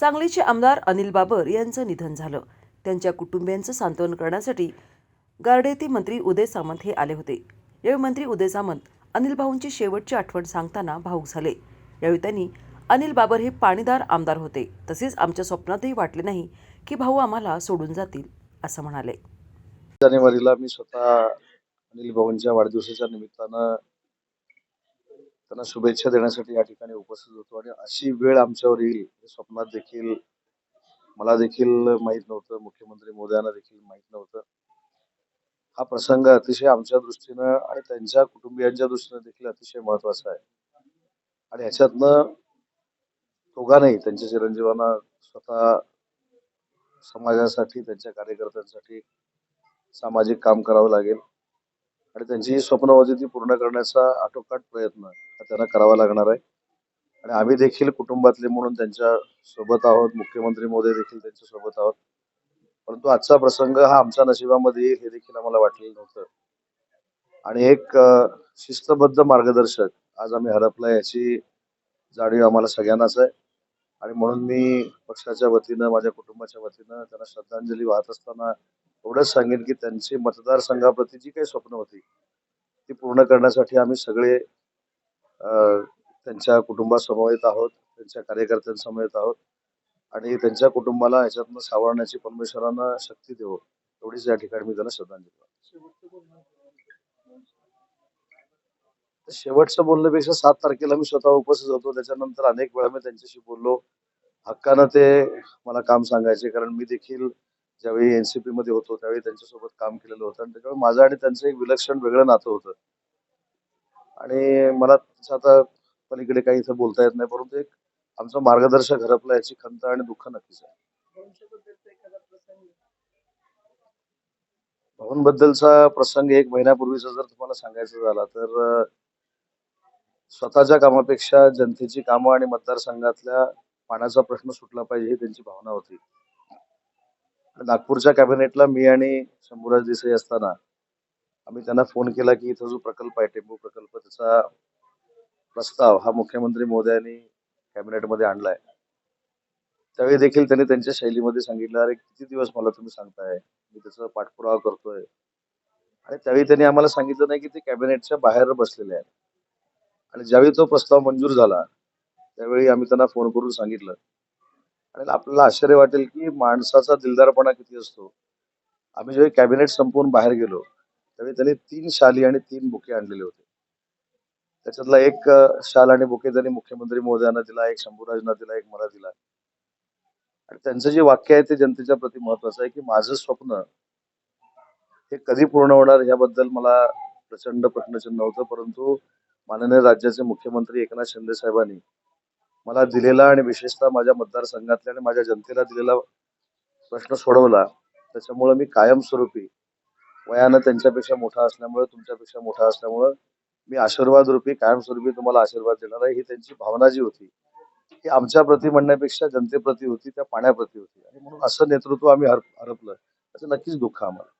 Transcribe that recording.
सांगलीचे आमदार अनिल बाबर यांचं निधन झालं. त्यांच्या कुटुंबियांचं सांत्वन करण्यासाठी गारडे मंत्री उदय सामंत हे आले होते. यावेळी मंत्री उदय सामंत अनिल भाऊंची शेवटची आठवण सांगताना भाऊक झाले. यावेळी त्यांनी अनिल बाबर हे पाणीदार आमदार होते. तसेच आमच्या स्वप्नातही वाटले नाही की भाऊ आम्हाला सोडून जातील असं म्हणाले. जानेवारीला मी स्वतः अनिल भाऊंच्या वाढदिवसाच्या निमित्तानं त्यांना शुभेच्छा देण्यासाठी या ठिकाणी उपस्थित होतो. आणि अशी वेळ आमच्यावर येईल हे स्वप्नात देखील मला देखील माहीत नव्हतं. मुख्यमंत्री मोदयांना देखील माहीत नव्हतं. हा प्रसंग अतिशय आमच्या दृष्टीनं आणि त्यांच्या कुटुंबियांच्या दृष्टीनं देखील अतिशय महत्त्वाचा आहे. आणि ह्याच्यातनं दोघांनाही त्यांच्या चिरंजीवांना स्वतः समाजासाठी त्यांच्या कार्यकर्त्यांसाठी सामाजिक काम करावं लागेल. आणि त्यांची जी स्वप्न होती ती पूर्ण करण्याचा आटोकाट प्रयत्न हा त्यांना करावा लागणार आहे. आणि आम्ही देखील कुटुंबातले म्हणून त्यांच्यासोबत आहोत. मुख्यमंत्री मोदी देखील त्यांच्यासोबत आहोत. परंतु आजचा प्रसंग हा आमच्या नशिबामध्ये येईल हे देखील आम्हाला वाटलेलं नव्हतं. आणि एक शिस्तबद्ध मार्गदर्शक आज आम्ही हरपला याची जाणीव आम्हाला सगळ्यांनाच आहे. आणि म्हणून मी पक्षाच्या वतीनं माझ्या कुटुंबाच्या वतीनं त्यांना श्रद्धांजली वाहत असताना एवढंच सांगेन की त्यांची मतदारसंघाप्रती जी काही स्वप्न होती ती पूर्ण करण्यासाठी आम्ही सगळे त्यांच्या त्यांच्या कुटुंबासमवेत आहोत त्यांच्या कार्यकर्त्यांसमवेत आहोत आणि त्यांच्या कुटुंबाला याच्यातनं सावरण्याची परमेश्वरानं शक्ती देवो एवढीच या ठिकाणी मी त्यांना श्रद्धांजली शेवटचं बोलण्यापेक्षा सात तारखेला मी स्वतः उपस्थित होतो त्याच्यानंतर अनेक वेळा मी त्यांच्याशी बोललो. हक्कानं ते मला काम सांगायचे कारण मी देखील ज्यावेळी एनसीपी मध्ये होतो त्यावेळी त्यांच्यासोबत काम केलेलं होतं. आणि त्याच्यामुळे माझं आणि त्यांचं एक विलक्षण वेगळं नातं होतं. आणि मला आता पलीकडे काही इथं बोलता येत नाही परंतु एक आमचं मार्गदर्शक हरपला याची खंत आणि दुःख नक्कीच आहे. भवनबद्दलचा प्रसंग एक महिन्यापूर्वीचा जर तुम्हाला सांगायचं झाला तर स्वतःच्या कामापेक्षा जनतेची कामं आणि मतदारसंघातल्या पाण्याचा प्रश्न सुटला पाहिजे ही त्यांची भावना होती. नागपूरच्या कॅबिनेटला मी आणि शंभूराज देसाई असताना आम्ही त्यांना फोन केला की इथं जो प्रकल्प आहे टेंबू प्रकल्प त्याचा प्रस्ताव हा मुख्यमंत्री मोदयांनी कॅबिनेटमध्ये आणलाय. त्यावेळी देखील त्यांनी त्यांच्या शैलीमध्ये सांगितलं अरे किती दिवस मला तुम्ही सांगताय? मी त्याचा पाठपुरावा करतोय. आणि त्यावेळी त्यांनी आम्हाला सांगितलं नाही की ते कॅबिनेटच्या बाहेर बसलेले आहेत. आणि ज्यावेळी तो प्रस्ताव मंजूर झाला त्यावेळी आम्ही त्यांना फोन करून सांगितलं. आणि आपल्याला आश्चर्य वाटेल की माणसाचा दिलदारपणा किती असतो. आम्ही जेव्हा कॅबिनेट संपवून बाहेर गेलो त्यावेळी त्यांनी तीन शाली आणि तीन बुके आणलेले होते. त्याच्यातला एक शाल आणि बुके त्यांनी मुख्यमंत्री महोदयांना दिला एक शंभूराजना दिला एक मला दिला. आणि त्यांचं जे वाक्य आहे ते जनतेच्या प्रती महत्वाचं आहे की माझं स्वप्न हे कधी पूर्ण होणार याबद्दल मला प्रचंड प्रश्नचिन्ह होतं परंतु माननीय राज्याचे मुख्यमंत्री एकनाथ शिंदे साहेबांनी मला दिलेला आणि विशेषतः माझ्या मतदारसंघातल्या आणि माझ्या जनतेला दिलेला प्रश्न सोडवला त्याच्यामुळे मी कायमस्वरूपी वयानं त्यांच्यापेक्षा मोठा असल्यामुळे तुमच्यापेक्षा मोठा असल्यामुळं मी आशीर्वाद रूपी कायमस्वरूपी तुम्हाला आशीर्वाद देणार आहे. ही त्यांची भावना जी होती ही आमच्या प्रती म्हणण्यापेक्षा जनतेप्रती होती त्या पाण्याप्रती होती. आणि म्हणून असं नेतृत्व आम्ही हर हरपलं. त्याचं नक्कीच दुःख आम्हाला.